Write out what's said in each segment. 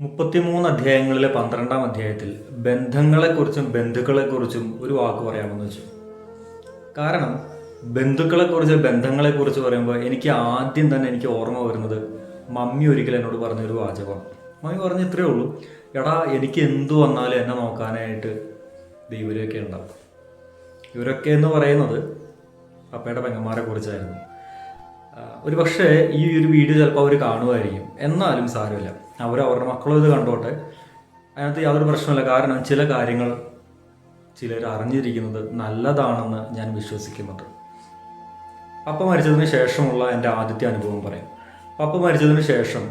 മുപ്പത്തിമൂന്ന് അധ്യായങ്ങളിലെ പന്ത്രണ്ടാം അധ്യായത്തിൽ ബന്ധങ്ങളെക്കുറിച്ചും ബന്ധുക്കളെക്കുറിച്ചും ഒരു വാക്ക് പറയാമെന്ന് വെച്ചു. കാരണം ബന്ധുക്കളെക്കുറിച്ച് ബന്ധങ്ങളെക്കുറിച്ച് പറയുമ്പോൾ എനിക്ക് ആദ്യം തന്നെ എനിക്ക് ഓർമ്മ വരുന്നത് മമ്മി ഒരിക്കൽ എന്നോട് പറഞ്ഞൊരു വാചകമാണ്. മമ്മി പറഞ്ഞ ഇത്രയേ ഉള്ളൂ. എടാ എനിക്ക് എന്തു വന്നാലും എന്നെ നോക്കാനായിട്ട് ദൈവരൊക്കെ ഉണ്ടാവും. ഇവരൊക്കെ എന്ന് പറയുന്നത് അപ്പയുടെ പെങ്ങന്മാരെ കുറിച്ചായിരുന്നു ഒരു പക്ഷേ ഈ ഒരു വീഡിയോ ചിലപ്പോൾ അവർ കാണുമായിരിക്കും. എന്നാലും സാരമില്ല. അവർ അവരുടെ മക്കളും ഇത് കണ്ടോട്ടെ. അതിനകത്ത് യാതൊരു പ്രശ്നമില്ല കാരണം ചില കാര്യങ്ങൾ ചിലർ അറിഞ്ഞിരിക്കുന്നത് നല്ലതാണെന്ന് ഞാൻ വിശ്വസിക്കുന്നുണ്ട്. പപ്പ മരിച്ചതിന് ശേഷമുള്ള എന്റെ ആദ്യത്തെ അനുഭവം പറയാം. പപ്പ മരിച്ചതിന് ശേഷം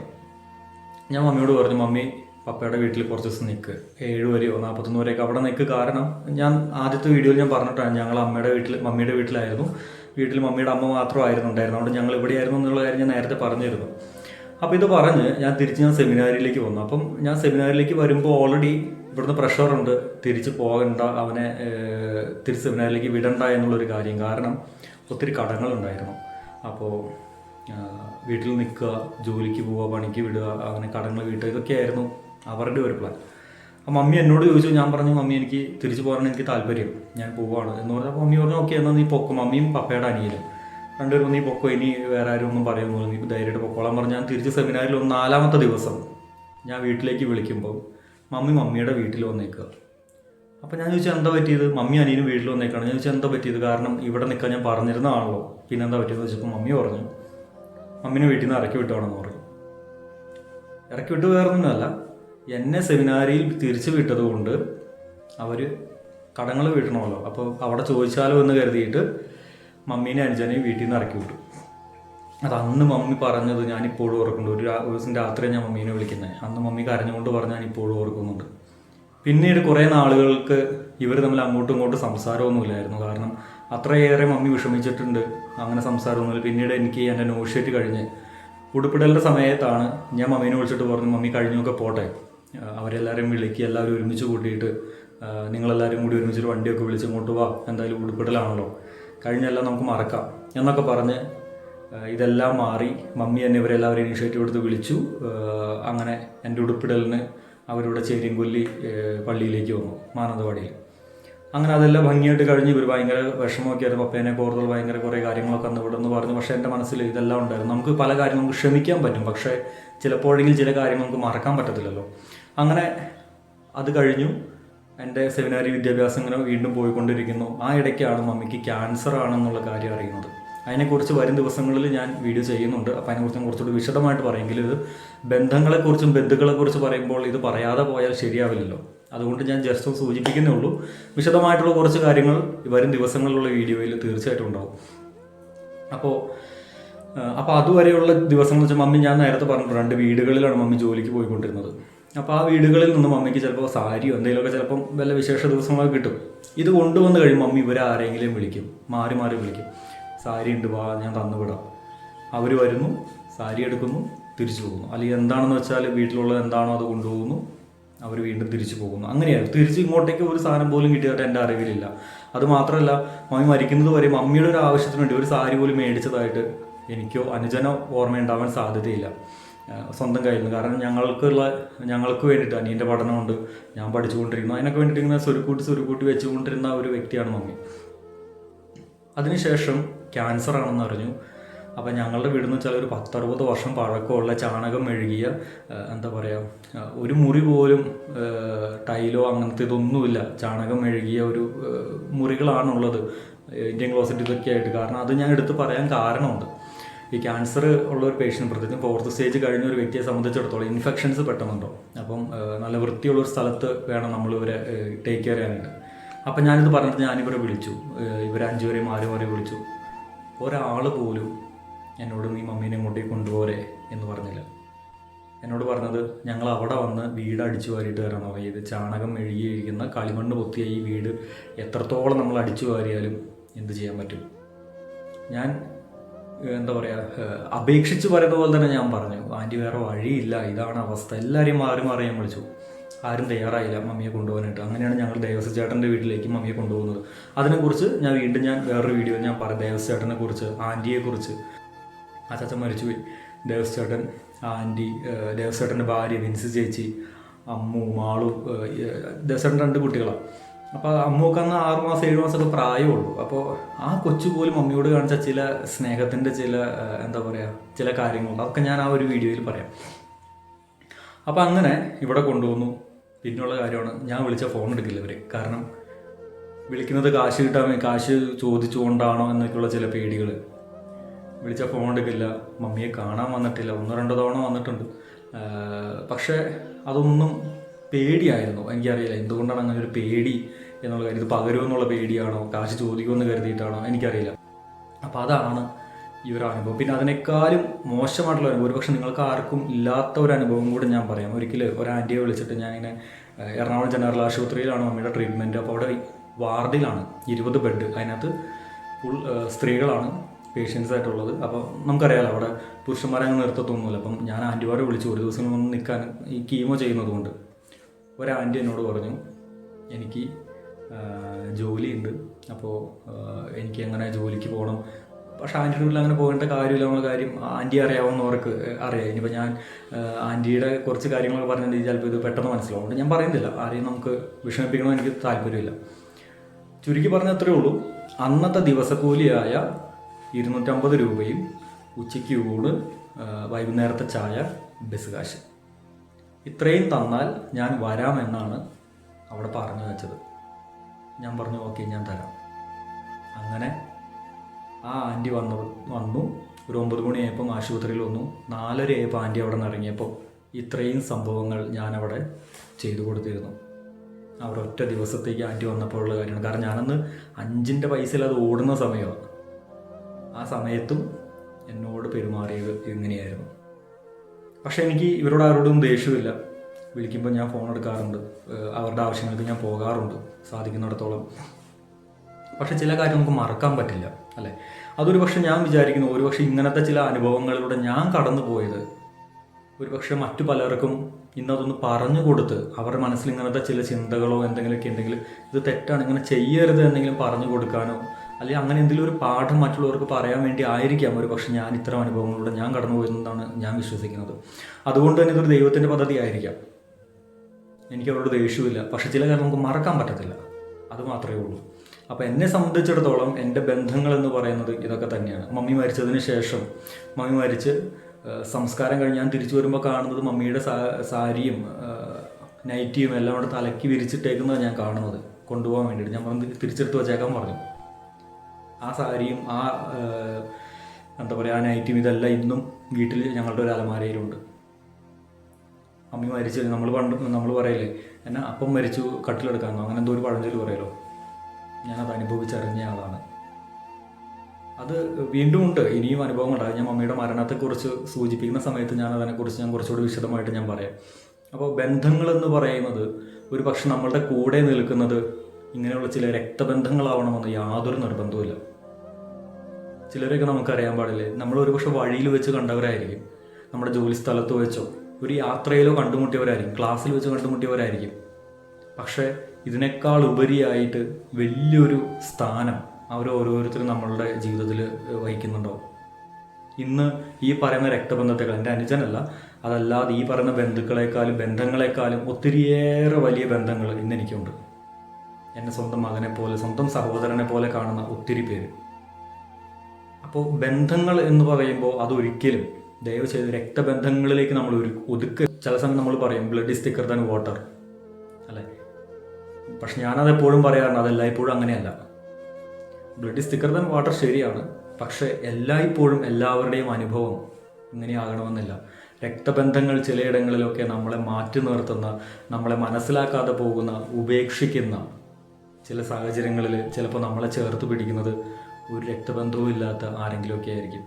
ഞാൻ മമ്മിയോട് പറഞ്ഞു മമ്മി പപ്പയുടെ വീട്ടിൽ കുറച്ച് ദിവസം നിൽക്ക് ഏഴ് വരെയോ നാൽപ്പത്തൊന്ന് വരെയൊക്കെ അവിടെ നിൽക്ക് കാരണം ഞാൻ ആദ്യത്തെ വീഡിയോയിൽ ഞാൻ പറഞ്ഞിട്ടാണ് ഞങ്ങൾ അമ്മയുടെ വീട്ടിൽ മമ്മിയുടെ വീട്ടിലായിരുന്നു. വീട്ടിൽ മമ്മിയുടെ അമ്മ മാത്രമായിരുന്നു ഉണ്ടായിരുന്നു അതുകൊണ്ട് ഞങ്ങൾ ഇവിടെയായിരുന്നു എന്നുള്ള കാര്യം ഞാൻ നേരത്തെ പറഞ്ഞിരുന്നു. അപ്പോൾ ഇത് പറഞ്ഞ് ഞാൻ തിരിച്ച് ഞാൻ സെമിനാരിയിലേക്ക് വന്നു. അപ്പം ഞാൻ സെമിനാരിലേക്ക് വരുമ്പോൾ ഓൾറെഡി ഇവിടുന്ന് പ്രഷറുണ്ട് തിരിച്ച് പോകണ്ട അവനെ തിരിച്ച് സെമിനാരിലേക്ക് വിടണ്ട എന്നുള്ളൊരു കാര്യം. കാരണം ഒത്തിരി കടങ്ങളുണ്ടായിരുന്നു. അപ്പോൾ വീട്ടിൽ നിൽക്കുക ജോലിക്ക് പോവുക പണിക്ക് വിടുക അവനെ കടങ്ങൾ വീട്ടുക ഇതൊക്കെയായിരുന്നു അവരുടെ ഒരു പ്ലാൻ മമ്മി എന്നോട് ചോദിച്ചു ഞാൻ പറഞ്ഞു മമ്മി എനിക്ക് തിരിച്ചു പോകാനാണ് എനിക്ക് താല്പര്യം. ഞാൻ പോവാണ്. എന്ന് പറഞ്ഞപ്പോൾ മമ്മി പറഞ്ഞു ഓക്കെ എന്നാൽ നീ പൊക്കും. മമ്മിയും പപ്പയുടെ അനിയനും. രണ്ടുപേരും നീ പൊക്കോ. ഇനി വേറെ ആരും ഒന്നും പറയുന്നു നീ ധൈര്യമായിട്ട് പൊക്കോളാൻ പറഞ്ഞു. ഞാൻ തിരിച്ച് സെമിനാറിൽ ഒന്ന് നാലാമത്തെ ദിവസം ഞാൻ വീട്ടിലേക്ക് വിളിക്കുമ്പോൾ മമ്മി മമ്മിയുടെ വീട്ടിൽ വന്നേക്കുക. അപ്പം ഞാൻ ചോദിച്ചാൽ എന്താ പറ്റിയത്? മമ്മി അനിയനും വീട്ടിൽ വന്നേക്കാണ്. ഞാൻ ചോദിച്ചാൽ എന്താ പറ്റിയത്? കാരണം ഇവിടെ നിൽക്കാൻ ഞാൻ പറഞ്ഞിരുന്നതാണല്ലോ. പിന്നെ എന്താ പറ്റിയെന്ന് ചോദിച്ചപ്പോൾ മമ്മി പറഞ്ഞു മമ്മിനെ വീട്ടിൽ നിന്ന് ഇറക്കി വിട്ടോണെന്ന് പറഞ്ഞു. ഇറക്കി വിട്ട് വേറൊന്നുമല്ല. എന്നെ സെമിനാരിയിൽ തിരിച്ചു വിട്ടതുകൊണ്ട് അവർ കടങ്ങൾ വീട്ടണമല്ലോ. അപ്പോൾ അവിടെ ചോദിച്ചാലോ എന്ന് കരുതിയിട്ട് മമ്മീനെ അനുജനെയും വീട്ടിൽ നിന്ന് ഇറക്കി വിട്ടു. അത് അന്ന് മമ്മി പറഞ്ഞത് ഞാൻ ഇപ്പോഴും ഓർക്കുന്നുണ്ട്. ഒരു ദിവസം രാത്രി ഞാൻ മമ്മീനെ വിളിക്കുന്നത്. അന്ന് മമ്മി കരഞ്ഞുകൊണ്ട് പറഞ്ഞ് ഞാൻ ഇപ്പോഴും ഓർക്കുന്നുണ്ട്. പിന്നീട് കുറേ നാളുകൾക്ക് ഇവർ തമ്മിൽ അങ്ങോട്ടും ഇങ്ങോട്ടും സംസാരമൊന്നുമില്ലായിരുന്നു കാരണം അത്രയേറെ മമ്മി വിഷമിച്ചിട്ടുണ്ട്. അങ്ങനെ സംസാരമൊന്നുമില്ല പിന്നീട് എനിക്ക് എന്റെ നോഷ്യറ്റ് കഴിഞ്ഞ് ഉടുപ്പിടലിന്റെ സമയത്താണ് ഞാൻ മമ്മീനെ വിളിച്ചിട്ട് പറഞ്ഞു മമ്മി കഴിഞ്ഞൊക്കെ പോട്ടെ. ആ, അവരെല്ലാവരെയും വിളിക്കുക എല്ലാവരും ഒരുമിച്ച് കൂട്ടിയിട്ട് നിങ്ങളെല്ലാവരും കൂടി ഒരുമിച്ചൊരു വണ്ടിയൊക്കെ വിളിച്ച് ഇങ്ങോട്ട് വാ എന്തായാലും ഉടുപ്പിടലാണല്ലോ കഴിഞ്ഞെല്ലാം നമുക്ക് മറക്കാം. എന്നൊക്കെ പറഞ്ഞ് ഇതെല്ലാം മാറി മമ്മി എന്നെ ഇവരെല്ലാവരും ഇനീഷ്യേറ്റീവ് എടുത്ത് വിളിച്ചു. അങ്ങനെ എന്റെ ഉടുപ്പിടലിന് അവരുടെ ചേരിങ്കൊല്ലി പള്ളിയിലേക്ക് വന്നു മാനന്തവാടിയിൽ. അങ്ങനെ അതെല്ലാം ഭംഗിയായിട്ട് കഴിഞ്ഞ് ഇവർ ഭയങ്കര വിഷമമൊക്കെ ആയിരുന്നു പപ്പേനെ കോർത്തൽ ഭയങ്കര കുറേ കാര്യങ്ങളൊക്കെ അന്ന് ഇവിടെ നിന്ന് പറഞ്ഞു. പക്ഷേ എന്റെ മനസ്സിൽ ഇതെല്ലാം ഉണ്ടായിരുന്നു. നമുക്ക് പല കാര്യങ്ങളും നമുക്ക് ക്ഷമിക്കാൻ പറ്റും. പക്ഷേ ചിലപ്പോഴെങ്കിലും ചില കാര്യങ്ങൾ നമുക്ക് മറക്കാൻ പറ്റത്തില്ലല്ലോ. അങ്ങനെ അത് കഴിഞ്ഞു. എന്റെ സെമിനാരി വിദ്യാഭ്യാസം ഇങ്ങനെ വീണ്ടും പോയിക്കൊണ്ടിരിക്കുന്നു. ആ ഇടയ്ക്കാണ് മമ്മിക്ക് ക്യാൻസർ ആണെന്നുള്ള കാര്യം അറിയുന്നത്. അതിനെക്കുറിച്ച് വരും ദിവസങ്ങളിൽ ഞാൻ വീഡിയോ ചെയ്യുന്നുണ്ട്. അപ്പോൾ അതിനെക്കുറിച്ച് കുറച്ചുകൂടി വിശദമായിട്ട് പറയുമെങ്കിൽ ഇത് ബന്ധങ്ങളെക്കുറിച്ചും ബന്ധുക്കളെക്കുറിച്ച് പറയുമ്പോൾ ഇത് പറയാതെ പോയാൽ ശരിയാവില്ലല്ലോ. അതുകൊണ്ട് ഞാൻ ജസ്റ്റ് സൂചിപ്പിക്കുന്നേ ഉള്ളൂ. വിശദമായിട്ടുള്ള കുറച്ച് കാര്യങ്ങൾ വരും ദിവസങ്ങളിലുള്ള വീഡിയോയിൽ തീർച്ചയായിട്ടും ഉണ്ടാവും. അപ്പോൾ അപ്പോൾ അതുവരെയുള്ള ദിവസങ്ങൾ വെച്ചാൽ മമ്മി ഞാൻ നേരത്തെ പറഞ്ഞു രണ്ട് വീടുകളിലാണ് മമ്മി ജോലിക്ക് പോയിക്കൊണ്ടിരുന്നത്. അപ്പോൾ ആ വീടുകളിൽ നിന്നും അമ്മയ്ക്ക് ചിലപ്പോൾ സാരിയോ എന്തെങ്കിലുമൊക്കെ ചിലപ്പം വല്ല വിശേഷ ദിവസങ്ങളൊക്കെ കിട്ടും. ഇത് കൊണ്ടുവന്ന് കഴിയുമ്പോൾ അമ്മ ഇവരെ ആരെങ്കിലും വിളിക്കും. മാറി മാറി വിളിക്കും. സാരി ഉണ്ട് വാ ഞാൻ തന്നുവിടാം. അവർ വരുന്നു സാരി എടുക്കുന്നു തിരിച്ചു പോകുന്നു. അല്ലെങ്കിൽ എന്താണെന്ന് വെച്ചാൽ വീട്ടിലുള്ളത് എന്താണോ അത് കൊണ്ടുപോകുന്നു അവർ വീണ്ടും തിരിച്ചു പോകുന്നു. അങ്ങനെയാണ് തിരിച്ച് ഇങ്ങോട്ടേക്ക് ഒരു സാധനം പോലും കിട്ടിയതായിട്ട് എന്റെ അറിവിലില്ല. അത് മാത്രമല്ല മമ്മി മരിക്കുന്നത് വരെ മമ്മിയുടെ ഒരു ആവശ്യത്തിന് വേണ്ടി ഒരു സാരി പോലും മേടിച്ചതായിട്ട് എനിക്കോ അനുജനോ ഓർമ്മയുണ്ടാവാൻ സാധ്യതയില്ല. സ്വന്തം കയ്യിൽ കാരണം ഞങ്ങൾക്കുള്ള ഞങ്ങൾക്ക് വേണ്ടിയിട്ട് അനിയന്റെ പഠനമുണ്ട് ഞാൻ പഠിച്ചുകൊണ്ടിരിക്കുന്നു. അതിനൊക്കെ വേണ്ടിയിട്ട് ഇങ്ങനെ സ്വരുക്കൂട്ടി സ്വരുക്കൂട്ടി വെച്ചുകൊണ്ടിരുന്ന ഒരു വ്യക്തിയാണ് മമ്മി. അതിനുശേഷം ക്യാൻസർ ആണെന്ന് അറിഞ്ഞു. അപ്പം ഞങ്ങളുടെ വീടെന്ന് വെച്ചാൽ ഒരു പത്തറുപത് വർഷം പഴക്കമുള്ള ചാണകം മെഴുകിയ എന്താ പറയുക ഒരു മുറി പോലും ടൈലോ അങ്ങനത്തെ ഇതൊന്നുമില്ല. ചാണകം മെഴുകിയ ഒരു മുറികളാണുള്ളത് ഇന്ത്യൻ ക്ലോസറ്റ് ഇതൊക്കെ ആയിട്ട്. കാരണം അത് ഞാൻ എടുത്ത് പറയാൻ കാരണമുണ്ട്. ഈ ക്യാൻസർ ഉള്ള ഒരു പേഷ്യന്റ് പ്രത്യേകിച്ചും ഫോർത്ത് സ്റ്റേജ് കഴിഞ്ഞ ഒരു വ്യക്തിയെ സംബന്ധിച്ചിടത്തോളം ഇൻഫെക്ഷൻസ് പെട്ടെന്നുണ്ടോ? അപ്പം നല്ല വൃത്തിയുള്ള ഒരു സ്ഥലത്ത് വേണം നമ്മൾ ഇവരെ ടേക്ക് കെയർ ചെയ്യാനായിട്ട്. അപ്പം ഞാനിത് പറഞ്ഞിട്ട് ഞാനിവരെ വിളിച്ചു. ഇവരെ അഞ്ചുപേരെയും ആരുമാരെ വിളിച്ചു. ഒരാൾ പോലും എന്നോട് നീ മമ്മീനെ ഇങ്ങോട്ടേക്ക് കൊണ്ടുപോരെ എന്ന് പറഞ്ഞില്ല. എന്നോട് പറഞ്ഞത് ഞങ്ങൾ അവിടെ വന്ന് വീട് അടിച്ചു വാരിയിട്ട് തരണോ ഇത് ചാണകം മെഴുകിയിരിക്കുന്ന കളിമണ്ണ് പൊത്തിയ ഈ വീട് എത്രത്തോളം നമ്മൾ അടിച്ചു വാരിയാലും എന്ത് ചെയ്യാൻ പറ്റും? ഞാൻ എന്താ പറയുക അപേക്ഷിച്ച് പറയുന്ന പോലെ തന്നെ ഞാൻ പറഞ്ഞു. ആന്റി വേറെ വഴിയില്ല. ഇതാണ് അവസ്ഥ. എല്ലാവരെയും മാറി മാറി ഞാൻ വിളിച്ചു. ആരും തയ്യാറായില്ല മമ്മിയെ കൊണ്ടുപോകാനായിട്ട്. അങ്ങനെയാണ് ഞങ്ങൾ ദേവസ്വ ചേട്ടന്റെ വീട്ടിലേക്ക് മമ്മിയെ കൊണ്ടുപോകുന്നത്. അതിനെക്കുറിച്ച് ഞാൻ വീണ്ടും ഞാൻ വേറൊരു വീഡിയോ ഞാൻ പറയാം. ദേവസ്വ ചേട്ടനെ കുറിച്ച് ആന്റിയെക്കുറിച്ച് അച്ചാച്ച മരിച്ചു മരിച്ചുപോയി. ദേവസ്വ ചേട്ടൻ ആന്റി ദേവസേട്ടന്റെ ഭാര്യ വിൻസി ചേച്ചി അമ്മു മാളു ദേവസേട്ടൻ രണ്ട് കുട്ടികളാണ് അപ്പോൾ അമ്മൂക്ക് അന്ന് ആറ് മാസം ഏഴ് മാസമൊക്കെ പ്രായമുള്ളൂ. അപ്പോൾ ആ കൊച്ചു പോലും മമ്മിയോട് കാണിച്ച ചില സ്നേഹത്തിന്റെ ചില എന്താ പറയുക ചില കാര്യങ്ങൾ. അതൊക്കെ ഞാൻ ആ ഒരു വീഡിയോയിൽ പറയാം. അപ്പോൾ അങ്ങനെ ഇവിടെ കൊണ്ടുവന്നു. പിന്നെയുള്ള കാര്യമാണ് ഞാൻ വിളിച്ച ഫോൺ എടുക്കില്ല ഇവർ കാരണം വിളിക്കുന്നത് കാശ് കിട്ടാൻ കാശ് ചോദിച്ചുകൊണ്ടാണോ എന്നൊക്കെയുള്ള ചില പേടികൾ വിളിച്ച ഫോൺ എടുക്കില്ല. മമ്മിയെ കാണാൻ വന്നിട്ടില്ല. ഒന്നോ രണ്ടോ തവണ വന്നിട്ടുണ്ട്. പക്ഷേ അതൊന്നും പേടിയായിരുന്നു. എനിക്കറിയില്ല എന്തുകൊണ്ടാണ് അങ്ങനെ ഒരു പേടി എന്നുള്ള കാര്യം. ഇത് പകരുമെന്നുള്ള പേടിയാണോ? കാശ് ചോദിക്കുമെന്ന് കരുതിയിട്ടാണോ? എനിക്കറിയില്ല. അപ്പോൾ അതാണ് ഈ ഒരു അനുഭവം. പിന്നെ അതിനേക്കാളും മോശമായിട്ടുള്ള അനുഭവം ഒരുപക്ഷെ നിങ്ങൾക്ക് ആർക്കും ഇല്ലാത്ത ഒരു അനുഭവം കൂടെ ഞാൻ പറയാം. ഒരിക്കൽ ഒരു ആന്റിയെ വിളിച്ചിട്ട് ഞാനിങ്ങനെ എറണാകുളം ജനറൽ ആശുപത്രിയിലാണ് മമ്മിയുടെ ട്രീറ്റ്മെന്റ് അപ്പോൾ അവിടെ വാർഡിലാണ് ഇരുപത് ബെഡ് അതിനകത്ത് ഫുൾ സ്ത്രീകളാണ് പേഷ്യൻസ് ആയിട്ടുള്ളത്. അപ്പോൾ നമുക്കറിയാലോ അവിടെ പുരുഷന്മാരെ അങ്ങ് നിർത്തത്തൊന്നുമില്ല. അപ്പം ഞാൻ ആന്റിമാരെ വിളിച്ചു. ഒരു ദിവസം വന്ന് നിൽക്കാൻ ഈ കീമോ ചെയ്യുന്നത് കൊണ്ട് ഒരു ആന്റി എന്നോട് പറഞ്ഞു എനിക്ക് ജോലിയുണ്ട്. അപ്പോൾ എനിക്ക് എങ്ങനെ ജോലിക്ക് പോകണം പക്ഷെ ആന്റിയുടെ വീട്ടിൽ അങ്ങനെ പോകേണ്ട കാര്യമില്ല എന്നുള്ള കാര്യം ആന്റി അറിയാവുന്നവർക്ക് അറിയാം. ഇനിയിപ്പോൾ ഞാൻ ആന്റിയുടെ കുറച്ച് കാര്യങ്ങളൊക്കെ പറഞ്ഞിട്ടുണ്ടെങ്കിൽ ചിലപ്പോൾ ഇത് പെട്ടെന്ന് മനസ്സിലാവും. ഞാൻ പറയുന്നില്ല. ആരെയും നമുക്ക് വിഷമിപ്പിക്കണമെന്ന് എനിക്ക് താല്പര്യമില്ല. ചുരുക്കി പറഞ്ഞ അത്രേ ഉള്ളൂ. അന്നത്തെ ദിവസക്കൂലിയായ ഇരുന്നൂറ്റമ്പത് രൂപയും ഉച്ചയ്ക്ക് ഊണ് വൈകുന്നേരത്തെ ചായ ബസ് കാശ്. ഇത്രയും തന്നാൽ ഞാൻ വരാമെന്നാണ് അവിടെ പറഞ്ഞു വെച്ചത്. ഞാൻ പറഞ്ഞു ഓക്കെ ഞാൻ തരാം. അങ്ങനെ ആ ആന്റി വന്നു വന്നു. ഒരു ഒമ്പത് മണിയായപ്പം ആശുപത്രിയിൽ വന്നു. നാലരയായപ്പോൾ ആന്റി അവിടെ നിന്ന് ഇറങ്ങിയപ്പോൾ ഇത്രയും സംഭവങ്ങൾ ഞാനവിടെ ചെയ്തു കൊടുത്തിരുന്നു. അവിടെ ഒറ്റ ദിവസത്തേക്ക് ആന്റി വന്നപ്പോഴുള്ള കാര്യമാണ്. കാരണം ഞാനന്ന് അഞ്ചിന്റെ പൈസയിൽ അത് ഓടുന്ന സമയമാണ്. ആ സമയത്തും എന്നോട് പെരുമാറിയത് ഇങ്ങനെയായിരുന്നു. പക്ഷേ എനിക്ക് ഇവരോട് ആരോടും ദേഷ്യമില്ല. വിളിക്കുമ്പോൾ ഞാൻ ഫോൺ എടുക്കാറുണ്ട്. അവരുടെ ആവശ്യങ്ങൾക്ക് ഞാൻ പോകാറുണ്ട്. സാധിക്കുന്നിടത്തോളം. പക്ഷെ ചില കാര്യം നമുക്ക് മറക്കാൻ പറ്റില്ല അല്ലേ? അതൊരു പക്ഷെ ഞാൻ വിചാരിക്കുന്നു ഒരു പക്ഷെ ഇങ്ങനത്തെ ചില അനുഭവങ്ങളിലൂടെ ഞാൻ കടന്നു പോയത് ഒരു പക്ഷെ മറ്റു പലർക്കും ഇന്നതൊന്ന് പറഞ്ഞു കൊടുത്ത് അവരുടെ മനസ്സിൽ ഇങ്ങനത്തെ ചില ചിന്തകളോ എന്തെങ്കിലുമൊക്കെ ഉണ്ടെങ്കിൽ ഇത് തെറ്റാണ് ഇങ്ങനെ ചെയ്യരുത് എന്തെങ്കിലും പറഞ്ഞു കൊടുക്കാനോ അല്ലെങ്കിൽ അങ്ങനെ എന്തെങ്കിലും ഒരു പാഠം മറ്റുള്ളവർക്ക് പറയാൻ വേണ്ടി ആയിരിക്കാം ഒരു പക്ഷേ ഞാൻ ഇത്തരം അനുഭവങ്ങളിലൂടെ ഞാൻ കടന്നു പോയെന്നാണ് ഞാൻ വിശ്വസിക്കുന്നത്. അതുകൊണ്ട് തന്നെ ഇതൊരു ദൈവത്തിന്റെ പദ്ധതി ആയിരിക്കാം എനിക്ക് അവരോട് ദേഷ്യമില്ല പക്ഷേ ചില കാര്യം നമുക്ക് മറക്കാൻ പറ്റത്തില്ല. അത് മാത്രമേ ഉള്ളൂ. അപ്പോൾ എന്നെ സംബന്ധിച്ചിടത്തോളം എന്റെ ബന്ധങ്ങൾ എന്ന് പറയുന്നത് ഇതൊക്കെ തന്നെയാണ്. മമ്മി മരിച്ചതിന് ശേഷം മമ്മി മരിച്ച് സംസ്കാരം കഴിഞ്ഞ് ഞാൻ തിരിച്ചു വരുമ്പോൾ കാണുന്നത് മമ്മിയുടെ സാരിയും നൈറ്റിയും എല്ലാം കൂടെ തലക്കി വിരിച്ചിട്ടേക്കുന്നതാണ് ഞാൻ കാണുന്നത്. കൊണ്ടുപോകാൻ വേണ്ടിയിട്ട്. ഞാൻ പറഞ്ഞു തിരിച്ചെടുത്ത് വെച്ചേക്കാൻ പറഞ്ഞു. ആ സാരിയും ആ എന്താ പറയുക ആ നൈറ്റും ഇതെല്ലാം ഇന്നും വീട്ടിൽ ഞങ്ങളുടെ ഒരു അലമാരയിലുണ്ട്. അമ്മി മരിച്ചു. നമ്മൾ പണ്ട് നമ്മൾ പറയില്ലേ എന്നാ അപ്പം മരിച്ചു കട്ടിലെടുക്കാമെന്നോ അങ്ങനെ എന്തോ ഒരു പഴഞ്ചൊല്ലി പറയലോ? ഞാനത് അനുഭവിച്ചറിഞ്ഞ ആളാണ്. അത് വീണ്ടും ഉണ്ട്. ഇനിയും അനുഭവം ഉണ്ടാകും ഞാൻ മമ്മിയുടെ മരണത്തെക്കുറിച്ച് സൂചിപ്പിക്കുന്ന സമയത്ത് ഞാൻ അതിനെക്കുറിച്ച് ഞാൻ കുറച്ചുകൂടി വിശദമായിട്ട് ഞാൻ പറയാം. അപ്പോൾ ബന്ധങ്ങൾ എന്ന് പറയുന്നത് ഒരു പക്ഷെ നമ്മളുടെ കൂടെ നിൽക്കുന്നത് ഇങ്ങനെയുള്ള ചില രക്തബന്ധങ്ങളാവണമെന്ന് യാതൊരു നിർബന്ധവുമില്ല. ചിലരൊക്കെ നമുക്കറിയാൻ പാടില്ലേ നമ്മൾ ഒരുപക്ഷെ വഴിയിൽ വെച്ച് കണ്ടവരായിരിക്കും നമ്മുടെ ജോലി സ്ഥലത്ത് വെച്ചോ ഒരു യാത്രയിലോ കണ്ടുമുട്ടിയവരായിരിക്കും ക്ലാസ്സിൽ വെച്ച് കണ്ടുമുട്ടിയവരായിരിക്കും. പക്ഷേ ഇതിനേക്കാൾ ഉപരിയായിട്ട് വലിയൊരു സ്ഥാനം അവർ ഓരോരുത്തരും നമ്മളുടെ ജീവിതത്തിൽ വഹിക്കുന്നുണ്ടോ ഇന്ന് ഈ പറയുന്ന രക്തബന്ധത്തെക്കാൾ എന്റെ അനുജനല്ല അതല്ലാതെ ഈ പറയുന്ന ബന്ധുക്കളെക്കാളും ബന്ധങ്ങളെക്കാളും ഒത്തിരിയേറെ വലിയ ബന്ധങ്ങൾ ഇന്ന് എനിക്കുണ്ട് എന്നെ സ്വന്തം മകനെ പോലെ സ്വന്തം സഹോദരനെ പോലെ കാണുന്ന ഒത്തിരി പേര്. അപ്പോൾ ബന്ധങ്ങൾ എന്ന് പറയുമ്പോൾ അതൊരിക്കലും ദയവ് ചെയ്ത് രക്തബന്ധങ്ങളിലേക്ക് നമ്മൾ ഒരു ഒതുക്ക്. ചില സമയം നമ്മൾ പറയും blood is thicker than water അല്ലേ? പക്ഷെ ഞാനത് എപ്പോഴും പറയാറുണ്ട് അതെല്ലായ്പ്പോഴും അങ്ങനെയല്ല. Blood is thicker than water ശരിയാണ് പക്ഷേ എല്ലായ്പ്പോഴും എല്ലാവരുടെയും അനുഭവം ഇങ്ങനെയാകണമെന്നില്ല. രക്തബന്ധങ്ങൾ ചിലയിടങ്ങളിലൊക്കെ നമ്മളെ മാറ്റി നിർത്തുന്ന നമ്മളെ മനസ്സിലാക്കാതെ പോകുന്ന ഉപേക്ഷിക്കുന്ന ചില സാഹചര്യങ്ങളിൽ ചിലപ്പോൾ നമ്മളെ ചേർത്ത് പിടിക്കുന്നത് ഒരു രക്തബന്ധവും ഇല്ലാത്ത ആരെങ്കിലുമൊക്കെ ആയിരിക്കും.